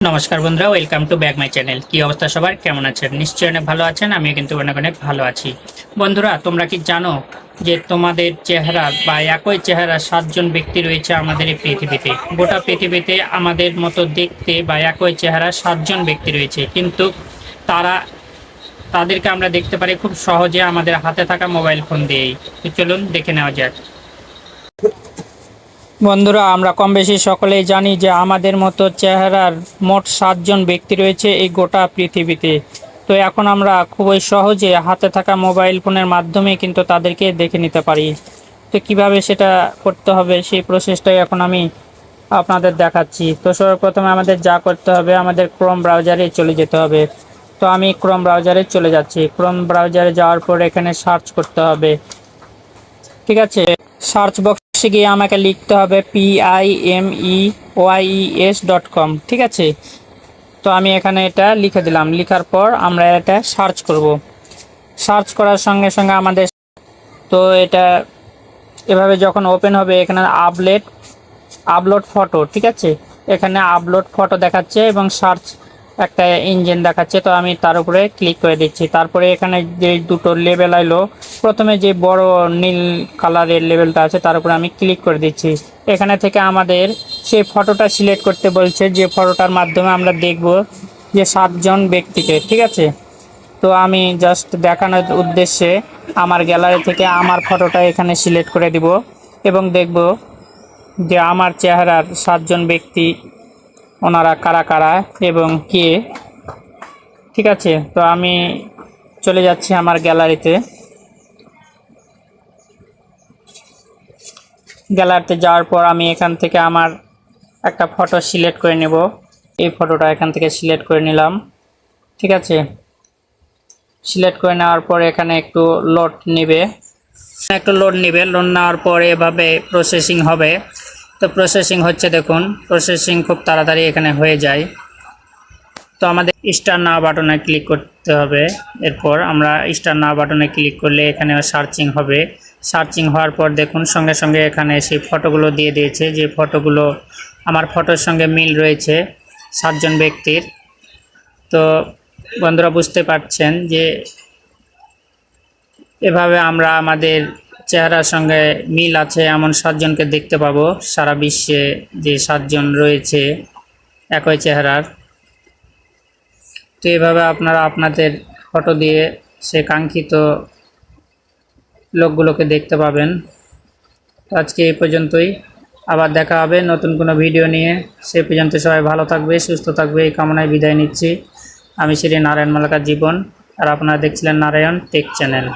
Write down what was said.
নমস্কার বন্ধুরা welcome to back my channel কি অবস্থা সবার? কেমন আছেন? নিশ্চয়ই অনেক ভালো আছেন আমি কিন্তু অনেক অনেক ভালো আছি। বন্ধুরা, তোমরা কি জানো যে তোমাদের চেহারা বা একই চেহারা সাতজন ব্যক্তি রয়েছে আমাদের এই পৃথিবীতে? গোটা পৃথিবীতে আমাদের মতো দেখতে বা একই চেহারা সাতজন ব্যক্তি রয়েছে। কিন্তু তারা, তাদেরকে আমরা দেখতে পারি খুব সহজে আমাদের হাতে থাকা মোবাইল ফোন দিয়েই। চলুন দেখে নেওয়া যাক। বন্ধুরা, আমরা কম বেশি সকলেই জানি যে আমাদের মতো চেহারার মোট সাতজন ব্যক্তি রয়েছে এই গোটা পৃথিবীতে। তো এখন আমরা খুবই সহজে হাতে থাকা মোবাইল ফোনের মাধ্যমে কিন্তু তাদেরকে দেখে নিতে পারি। তো কীভাবে সেটা করতে হবে সেই প্রসেসটাই এখন আমি আপনাদের দেখাচ্ছি। তো সর্বপ্রথমে আমাদের যা করতে হবে, আমাদের ক্রোম ব্রাউজারে চলে যেতে হবে। তো আমি ক্রোম ব্রাউজারে চলে যাচ্ছি। ক্রোম ব্রাউজারে যাওয়ার পর এখানে সার্চ করতে হবে। ঠিক আছে? সার্চ বক্সে গিয়ে আমাকে লিখতে হবে P I M E Y S dot com ঠিক আছে? তো আমি এখানে এটা লিখে দিলাম। লিখার পর আমরা এটা সার্চ করব। সার্চ করার সঙ্গে সঙ্গে আমাদের তো এটা এভাবে যখন ওপেন হবে, এখানে আপলেট আপলোড ফটো ঠিক আছে? এখানে আপলোড ফটো দেখাচ্ছে এবং সার্চ একটা ইঞ্জিন দেখাচ্ছে, তো আমি তার উপরে ক্লিক করে দিচ্ছি। তারপরে এখানে যে দুটো লেভেল আইলো, প্রথমে যে বড় নীল কালারের লেভেলটা আছে, তার উপরে আমি ক্লিক করে দিচ্ছি। এখানে থেকে আমাদের সেই ফটোটা সিলেক্ট করতে বলছে, যে ফটোটার মাধ্যমে আমরা দেখব যে সাতজন ব্যক্তিকে, ঠিক আছে? তো আমি জাস্ট দেখানোর উদ্দেশ্যে আমার গ্যালারি থেকে আমার ফটোটা এখানে সিলেক্ট করে দিব এবং দেখব যে আমার চেহারার সাতজন ব্যক্তি ওনারা কারা কারা এবং কে? ঠিক আছে, তো আমি চলে যাচ্ছি আমার গ্যালারিতে। গ্যালারিতে যাওয়ার পর আমি এখান থেকে আমার একটা ফটো সিলেক্ট করে নেব। এই ফটোটা এখান থেকে সিলেক্ট করে নিলাম। ঠিক আছে, সিলেক্ট করে নেওয়ার পর এখানে একটু লোড নেবে। একটু লোড নেবে। লোড নেওয়ার পর এভাবে প্রসেসিং হবে। তো প্রসেসিং হচ্ছে দেখুন প্রসেসিং খুব তাড়াতাড়ি এখানে হয়ে যায়। তো আমাদের স্টার না বাটনে ক্লিক করতে হবে। এরপর আমরা স্টার না বাটনে ক্লিক করলে এখানে সার্চিং হবে। সার্চিং হওয়ার পর দেখুন, সঙ্গে সঙ্গে এখানে সেই ফটোগুলো দিয়ে দিয়েছে। যে ফটোগুলো আমার ফটোর সঙ্গে মিল রয়েছে সাতজন ব্যক্তির। তো বন্ধুরা বুঝতে পারছেন যে এভাবে আমরা আমাদের চেহারার সঙ্গে মিল আছে এমন সাতজনকে দেখতে পাবো। সারা বিশ্বে যে সাতজন রয়েছে, একই চেহারার। তো এভাবে আপনারা আপনাদের ফটো দিয়ে সে কাঙ্ক্ষিত লোকগুলোকে দেখতে পাবেন। তো আজকে এই পর্যন্তই। আবার দেখা হবে নতুন কোনো ভিডিও নিয়ে। সে পর্যন্ত সবাই ভালো থাকবে, সুস্থ থাকবে, এই কামনায় বিদায় নিচ্ছি। আমি শ্রী নারায়ণ মালাকার জীবন। আর আপনারা দেখছিলেন নারায়ণ টেক চ্যানেল।